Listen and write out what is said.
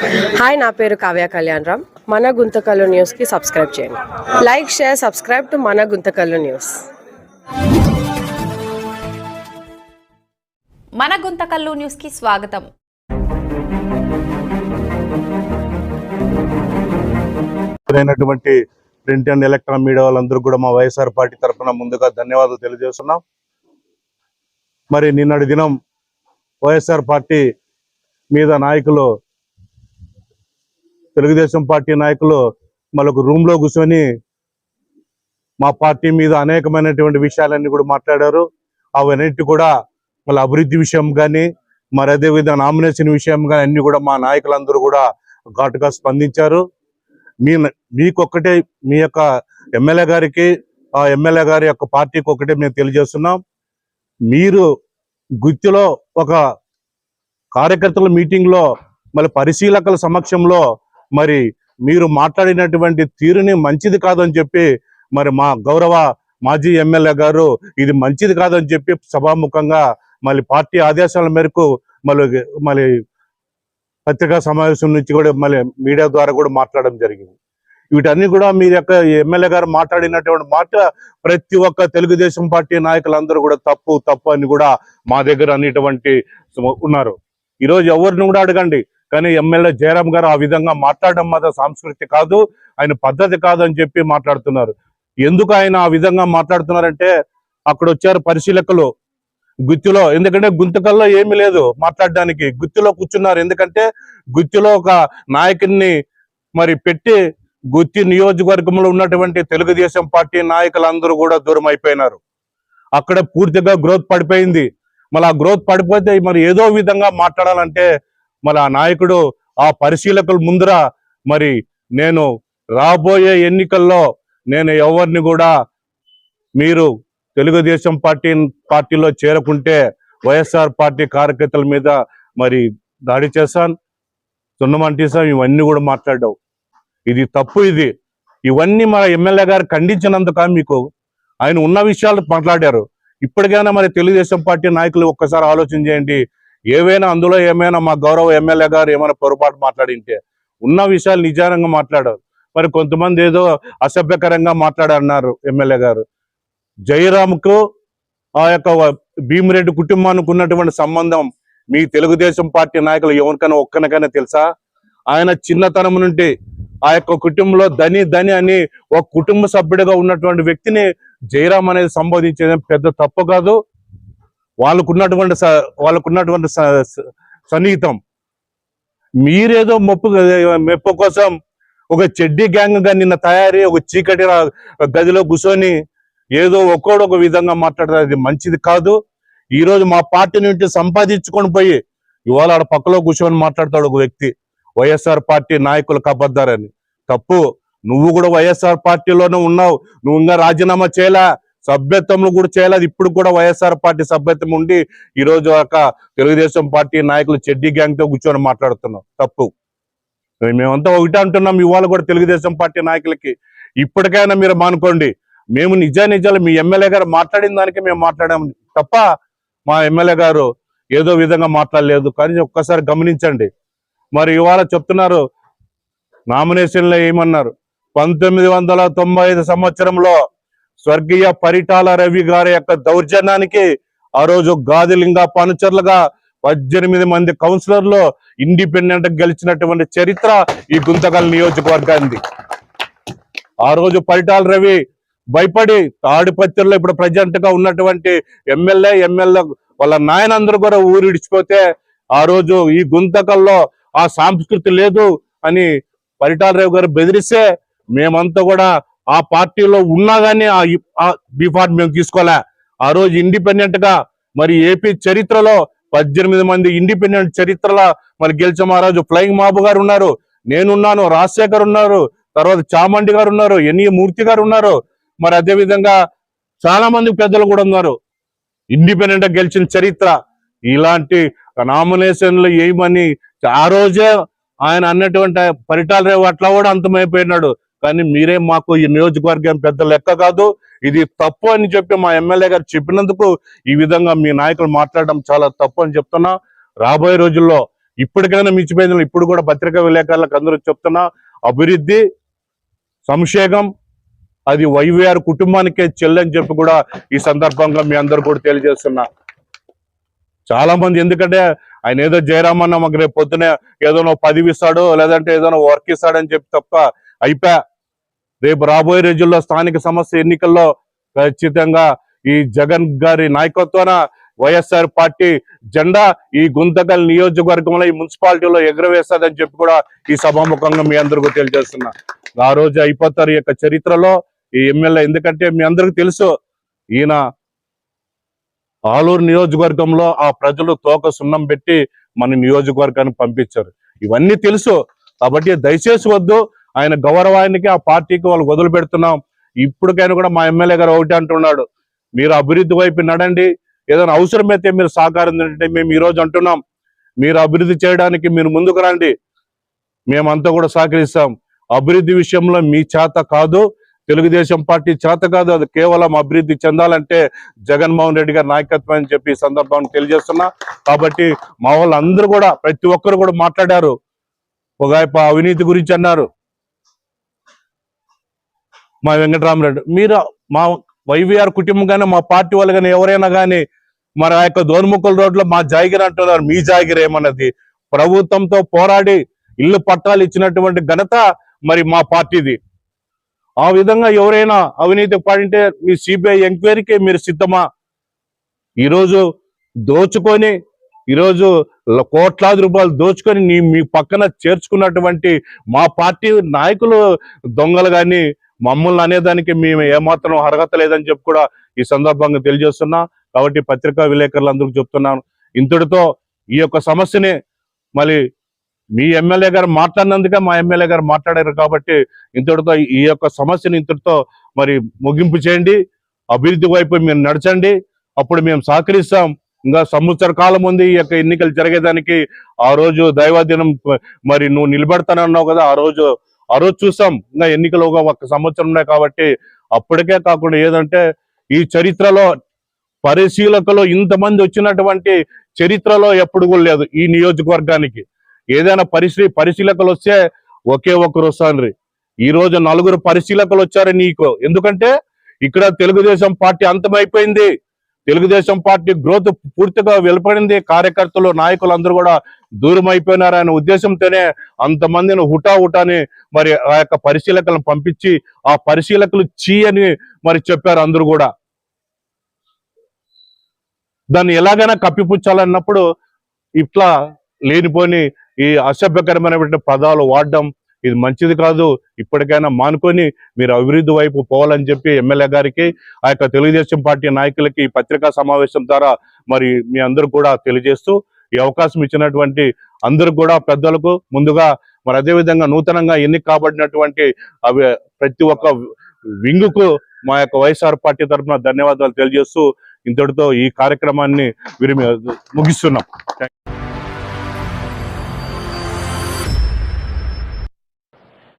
Hi నా పేరు కావ్య కళ్యాణ్ రామ్. మన గుంతకల్లు న్యూస్కి సబ్స్క్రైబ్ చేయండి. లైక్ షేర్ సబ్స్క్రైబ్ టు మన గుంతకల్లు న్యూస్ మన గుంతకల్లు న్యూస్కి స్వాగతం. అయినటువంటి ప్రింట్ అండ్ ఎలక్ట్రానిక్ మీడియా వాళ్ళందరూ కూడా మా వైఎస్ఆర్ పార్టీ తరఫున ముందుగా ధన్యవాదాలు తెలియజేస్తున్నాం. మరి నిన్నటి దినం వైఎస్ఆర్ పార్టీ మీద నాయకులు తెలుగుదేశం పార్టీ నాయకులు మళ్ళొక రూమ్లో కూర్చొని మా పార్టీ మీద అనేకమైనటువంటి విషయాలన్నీ కూడా మాట్లాడారు. అవన్నిటి కూడా మళ్ళీ అభివృద్ధి విషయం కానీ మరి అదే విధంగా నామినేషన్ విషయం కానీ అన్ని కూడా మా నాయకులందరూ కూడా ఘాటుగా స్పందించారు. మీ మీకొక్కటే మీ యొక్క ఎమ్మెల్యే గారికి ఆ ఎమ్మెల్యే గారి యొక్క పార్టీకి ఒకటే మేము తెలియజేస్తున్నాం. మీరు గుత్తిలో ఒక కార్యకర్తల మీటింగ్లో మళ్ళీ పరిశీలకుల సమక్షంలో మరి మీరు మాట్లాడినటువంటి తీరుని మంచిది కాదని చెప్పి మరి మా గౌరవ మాజీ ఎమ్మెల్యే గారు ఇది మంచిది కాదని చెప్పి సభాముఖంగా మళ్ళీ పార్టీ ఆదేశాల మేరకు మళ్ళీ మళ్ళీ పత్రికా సమావేశం నుంచి కూడా మళ్ళీ మీడియా ద్వారా కూడా మాట్లాడడం జరిగింది. వీటన్ని కూడా మీ యొక్క ఎమ్మెల్యే గారు మాట్లాడినటువంటి మాట ప్రతి ఒక్క తెలుగుదేశం పార్టీ నాయకులందరూ కూడా తప్పు తప్పు అని కూడా మా దగ్గర అనేటువంటి ఉన్నారు. ఈరోజు ఎవరిని కూడా అడగండి. కానీ ఎమ్మెల్యే జయరాం గారు ఆ విధంగా మాట్లాడడం మాత్రం సంస్కృతి కాదు ఆయన పద్ధతి కాదని చెప్పి మాట్లాడుతున్నారు. ఎందుకు ఆయన ఆ విధంగా మాట్లాడుతున్నారంటే అక్కడ వచ్చారు పరిశీలకులు. గుత్తిలో ఎందుకంటే గుంతకల్లో ఏమీ లేదు మాట్లాడడానికి. గుత్తిలో కూర్చున్నారు ఎందుకంటే గుత్తిలో ఒక నాయకుడిని మరి పెట్టి గుత్తి నియోజకవర్గంలో ఉన్నటువంటి తెలుగుదేశం పార్టీ నాయకులందరూ కూడా దూరం అయిపోయినారు. అక్కడ పూర్తిగా గ్రోత్ పడిపోయింది. మళ్ళీ ఆ గ్రోత్ పడిపోతే మరి ఏదో విధంగా మాట్లాడాలంటే మరి ఆ నాయకుడు ఆ పరిశీలకుల ముందర మరి నేను రాబోయే ఎన్నికల్లో నేను ఎవరిని కూడా మీరు తెలుగుదేశం పార్టీ పార్టీలో చేరకుంటే వైఎస్ఆర్ పార్టీ కార్యకర్తల మీద మరి దాడి చేశాను. సున్నమంటీసాం ఇవన్నీ కూడా మాట్లాడావు. ఇది తప్పు ఇది. ఇవన్నీ మన ఎమ్మెల్యే గారు ఖండించినందుక మీకు ఆయన ఉన్న విషయాలు మాట్లాడారు. ఇప్పటికైనా మరి తెలుగుదేశం పార్టీ నాయకులు ఒక్కసారి ఆలోచన చేయండి. ఏవైనా అందులో ఏమైనా మా గౌరవ ఎమ్మెల్యే గారు ఏమైనా పొరపాటు మాట్లాడింటే ఉన్న విషయాలు నిజానంగా మాట్లాడారు. మరి కొంతమంది ఏదో అసభ్యకరంగా మాట్లాడన్నారు ఎమ్మెల్యే గారు. జయరామ్కు ఆ యొక్క భీమిరెడ్డి కుటుంబానికి ఉన్నటువంటి సంబంధం మీ తెలుగుదేశం పార్టీ నాయకులు ఎవరికైనా ఒక్కనికైనా తెలుసా? ఆయన చిన్నతనం నుండి ఆ యొక్క కుటుంబంలో ధని ధని అని ఒక కుటుంబ సభ్యుడిగా ఉన్నటువంటి వ్యక్తిని జయరామ్ అనేది సంబోధించేది పెద్ద తప్పు కాదు. వాళ్ళకున్నటువంటి వాళ్ళకున్నటువంటి సన్నిహితం. మీరేదో మొప్పు మెప్పు కోసం ఒక చెడ్డీ గ్యాంగ్గా నిన్న తయారీ ఒక చీకటి గదిలో కూర్చొని ఏదో ఒక్కోడు ఒక విధంగా మాట్లాడతారు. అది మంచిది కాదు. ఈ రోజు మా పార్టీ నుండి సంపాదించుకొని పోయి ఇవాళ ఆడ పక్కలో కూర్చొని మాట్లాడతాడు ఒక వ్యక్తి. వైఎస్ఆర్ పార్టీ నాయకులు కబద్దారని తప్పు. నువ్వు కూడా వైఎస్ఆర్ పార్టీలోనే ఉన్నావు. నువ్వు ఇంకా రాజీనామా చేయలే. సభ్యత్వంలో కూడా చేయలేదు ఇప్పుడు కూడా వైఎస్ఆర్ పార్టీ సభ్యత్వం ఉండి ఈ రోజు ఒక తెలుగుదేశం పార్టీ నాయకులు చెడ్డీ గ్యాంగ్తో కూర్చొని మాట్లాడుతున్నాం. తప్పు. మేమంతా ఒకటే అంటున్నాం ఇవాళ కూడా తెలుగుదేశం పార్టీ నాయకులకి. ఇప్పటికైనా మీరు మానుకోండి. మేము నిజా నిజాలు మీ ఎమ్మెల్యే గారు మాట్లాడిన దానికి మేము మాట్లాడాము. తప్ప మా ఎమ్మెల్యే గారు ఏదో విధంగా మాట్లాడలేదు. కానీ ఒక్కసారి గమనించండి. మరి ఇవాళ చెప్తున్నారు నామినేషన్లో ఏమన్నారు? పంతొమ్మిది వందల తొంభై ఐదు సంవత్సరంలో స్వర్గీయ పరిటాల రవి గారి యొక్క దౌర్జన్యానికి ఆ రోజు గాదిలింగ పనుచర్లుగా పద్దెనిమిది మంది కౌన్సిలర్లు ఇండిపెండెంట్ గెలిచినటువంటి చరిత్ర ఈ గుంతకల్ నియోజకవర్గానికి ఆ రోజు పరిటాల రవి భయపడి తాడిపత్రిలో ఇప్పుడు ప్రజెంట్గా ఉన్నటువంటి ఎమ్మెల్యే ఎమ్మెల్యే వాళ్ళ నాయనందరూ కూడా ఊరిడిచిపోతే ఆ రోజు ఈ గుంతకల్లో ఆ సంస్కృతి లేదు అని పరిటాల రావు గారు బెదిరిస్తే మేమంతా కూడా ఆ పార్టీలో ఉన్నా కానీ ఆ ఆ మేము తీసుకోలే. ఆ రోజు ఇండిపెండెంట్గా మరి ఏపీ చరిత్రలో పద్దెనిమిది మంది ఇండిపెండెంట్ చరిత్రలో మరి గెలిచ మహారాజు ఫ్లయింగ్ మాబు గారు ఉన్నారు. నేనున్నాను రాజశేఖర్ ఉన్నారు తర్వాత చామండి గారు ఉన్నారు ఎన్ఈ మూర్తి గారు ఉన్నారు. మరి అదే విధంగా చాలా మంది పెద్దలు కూడా ఉన్నారు. ఇండిపెండెంట్గా గెలిచిన చరిత్ర. ఇలాంటి నామినేషన్లు ఏమని ఆ రోజే ఆయన అన్నటువంటి పరిటాల రేవు అట్లా కూడా అంతమైపోయినాడు. కానీ మీరే మాకు ఈ నియోజకవర్గం పెద్ద లెక్క కాదు. ఇది తప్పు అని చెప్పి మా ఎమ్మెల్యే గారు చెప్పినందుకు ఈ విధంగా మీ నాయకులు మాట్లాడడం చాలా తప్పు అని చెప్తున్నా. రాబోయే రోజుల్లో ఇప్పటికైనా మించిపోయింది ఇప్పుడు కూడా పత్రికా విలేకరులకు అందరూ చెప్తున్నా అభివృద్ధి సంక్షేమం అది వైవిఆర్ కుటుంబానికే చెల్లని చెప్పి కూడా ఈ సందర్భంగా మీ అందరు కూడా తెలియజేస్తున్నా. చాలా మంది ఎందుకంటే ఆయన ఏదో జయరామన్న మాకు రేపు పొద్దునే ఏదో పదవి ఇస్తాడు లేదంటే ఏదైనా వర్క్ ఇస్తాడని చెప్పి తప్ప అయిపోయా రేపు రాబోయే రోజుల్లో స్థానిక సమస్య ఎన్నికల్లో ఖచ్చితంగా ఈ జగన్ గారి నాయకత్వాన వైఎస్ఆర్ పార్టీ జెండా ఈ గుంతకల్ నియోజకవర్గంలో ఈ మున్సిపాలిటీలో ఎగురవేస్తుందని చెప్పి కూడా ఈ సభాముఖంగా మీ అందరికీ తెలియజేస్తున్నా. ఆ రోజు అయిపోతారు యొక్క చరిత్రలో ఈ ఎమ్మెల్యే. ఎందుకంటే మీ అందరికి తెలుసు ఈయన ఆలూరు నియోజకవర్గంలో ఆ ప్రజలు తోక సున్నం పెట్టి మన నియోజకవర్గానికి పంపించారు. ఇవన్నీ తెలుసు. కాబట్టి దయచేసి వద్దు ఆయన గౌరవానికి ఆ పార్టీకి వాళ్ళు వదిలి పెడుతున్నాం. ఇప్పటికైనా కూడా మా ఎమ్మెల్యే గారు ఒకటి అంటున్నాడు. మీరు అభివృద్ధి వైపు నడండి. ఏదైనా అవసరమైతే మీరు సహకారం అంటే మేము ఈ రోజు అంటున్నాం. మీరు అభివృద్ధి చేయడానికి మీరు ముందుకు రండి. మేమంతా కూడా సహకరిస్తాం. అభివృద్ధి విషయంలో మీ చేత కాదు తెలుగుదేశం పార్టీ చేత కాదు అది కేవలం అభివృద్ధి చెందాలంటే జగన్మోహన్ రెడ్డి గారి నాయకత్వం అని చెప్పి ఈ సందర్భాన్ని తెలియజేస్తున్నా. కాబట్టి మా వాళ్ళందరూ కూడా ప్రతి ఒక్కరు కూడా మాట్లాడారు. ఒక అవినీతి గురించి అన్నారు. మా వెంకటరామరెడ్డి. మీరు మా వైవిఆర్ కుటుంబం కానీ మా పార్టీ వాళ్ళు కానీ ఎవరైనా కానీ మరి ఆ యొక్క దోర్ముక్కల రోడ్లో మా జాగిరి అంటున్నారు మీ జాగిరి ఏమన్నది? ప్రభుత్వంతో పోరాడి ఇల్లు పట్టాలు ఇచ్చినటువంటి ఘనత మరి మా పార్టీది. ఆ విధంగా ఎవరైనా అవినీతి పాడింటే మీ సిబిఐ ఎంక్వైరీకి మీరు సిద్ధమా? ఈరోజు దోచుకొని ఈరోజు కోట్లాది రూపాయలు దోచుకొని నీ మీ పక్కన చేర్చుకున్నటువంటి మా పార్టీ నాయకులు దొంగలు కానీ మమ్మల్ని అనేదానికి మేము ఏమాత్రం అర్హత లేదని చెప్పి కూడా ఈ సందర్భంగా తెలియజేస్తున్నా. కాబట్టి పత్రికా విలేకరులందరికీ చెప్తున్నాను. ఇంతటితో ఈ యొక్క సమస్యని మళ్ళీ మీ ఎమ్మెల్యే గారు మాట్లాడినందుకే మా ఎమ్మెల్యే గారు మాట్లాడారు కాబట్టి ఇంతటితో ఈ యొక్క సమస్యని ఇంతటితో మరి ముగింపు చేయండి. అభివృద్ధి వైపు మీరు నడచండి. అప్పుడు మేము సహకరిస్తాం. ఇంకా సంవత్సర కాలం ఉంది ఈ యొక్క ఎన్నికలు జరిగేదానికి. ఆ రోజు దైవాధీనం మరి నువ్వు నిలబెడతానన్నావు కదా ఆ రోజు ఆ రోజు చూసాం ఇంకా ఎన్నికలు ఒక సంవత్సరం ఉన్నాయి కాబట్టి అప్పటికే కాకుండా ఏదంటే ఈ చరిత్రలో పరిశీలకులు ఇంతమంది వచ్చినటువంటి చరిత్రలో ఎప్పుడు కూడా లేదు ఈ నియోజకవర్గానికి. ఏదైనా పరిశీ పరిశీలకులు వస్తే ఒకే ఒక్కరు వస్తాను ఈ రోజు నలుగురు పరిశీలకులు వచ్చారు నీకు. ఎందుకంటే ఇక్కడ తెలుగుదేశం పార్టీ అంతమైపోయింది. తెలుగుదేశం పార్టీ గ్రోత్ పూర్తిగా వెలుపడింది. కార్యకర్తలు నాయకులు అందరూ కూడా దూరం అయిపోయినారనే ఉద్దేశంతోనే అంతమందిని హుటా హుటాని మరి ఆ యొక్క పరిశీలకులను పంపించి ఆ పరిశీలకులు చీ అని మరి చెప్పారు అందరూ కూడా. దాన్ని ఎలాగైనా కప్పిపుచ్చాలన్నప్పుడు ఇట్లా లేనిపోని ఈ అసభ్యకరమైనటువంటి పదాలు వాడడం ఇది మంచిది కాదు. ఇప్పటికైనా మానుకొని మీరు అభివృద్ధి వైపు పోవాలని చెప్పి ఎమ్మెల్యే గారికి ఆ యొక్క తెలుగుదేశం పార్టీ నాయకులకి ఈ పత్రికా సమావేశం ద్వారా మరి మీ అందరూ కూడా తెలియజేస్తూ ఈ అవకాశం ఇచ్చినటువంటి అందరూ కూడా పెద్దలకు ముందుగా మరి అదే విధంగా నూతనంగా ఎన్నిక కాబడినటువంటి అవి ప్రతి ఒక్క వింగుకు మా యొక్క వైఎస్ఆర్ పార్టీ తరఫున ధన్యవాదాలు తెలియజేస్తూ ఇంతటితో ఈ కార్యక్రమాన్ని విరిమి ముగిస్తున్నాం.